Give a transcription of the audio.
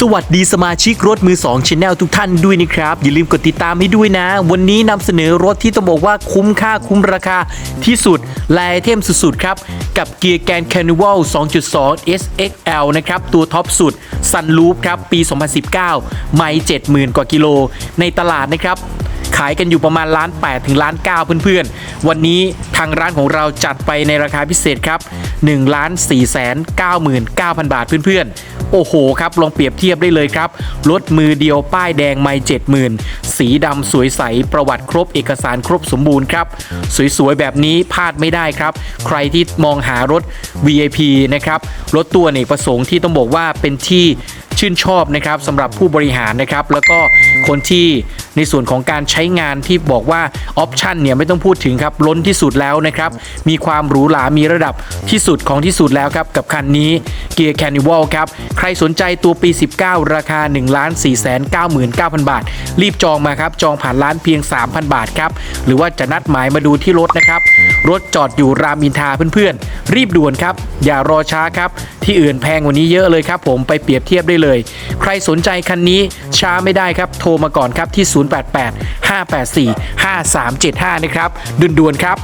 สวัสดีสมาชิกรถมือ2 Channel ทุกท่านด้วยนะครับ อย่าลืมกดติดตามให้ด้วยนะ วันนี้นำเสนอรถที่ต้องบอกว่าคุ้มค่าคุ้มราคาที่สุดลายเทมสุดๆ ครับ กับเกียร์แกน Carnival 2.2 SXL นะครับ ตัวท็อปสุด Sunroof ครับ ปี 2019 ไม่ 70,000 กว่ากิโล ในตลาดนะครับขายกันอยู่ประมาณล้าน8ถึงล้าน9เพื่อนๆ วันนี้ทางร้านของเราจัดไปในราคาพิเศษครับ 1ล้าน4แสน99,000 บาทเพื่อนๆ โอ้โหครับ ลองเปรียบเทียบได้เลยครับ รถมือเดียวป้ายแดงไม่70,000 สีดำสวยใส ประวัติครบเอกสารครบสมบูรณ์ครับ สวยๆ แบบนี้พลาดไม่ได้ครับ ใครที่มองหารถ VIP นะครับ รถตัวเนกประสงค์ที่ต้องบอกว่าเป็นที่ชื่นชอบนะครับสำหรับผู้บริหารนะครับ แล้วก็คนที่ ในส่วนของการใช้งานที่บอกว่าออปชันเนี่ยไม่ต้องพูดถึงครับล้นที่สุดแล้วนะครับ มีความหรูหรา มีระดับที่สุดของที่สุดแล้วครับกับคันนี้เกียร์แคนิวัลครับ ใครสนใจตัวปี 19 ราคา 1 4 9 9 9 0 0 บาท รีบจองมาครับ จองผ่านร้านเพียง 3,000 บาทครับ หรือว่าจะนัดหมายมาดูที่รถนะครับ รถจอดอยู่รามอินทาเพื่อนๆ รีบด่วนครับ อย่ารอช้าครับ ที่อื่นแพงกว่านี้เยอะเลยครับผมไปเปรียบเทียบได้เลย ใครสนใจคันนี้ช้าไม่ได้ครับ โทรมาก่อนครับที่ 088 584 5375 นะครับด่วนๆครับ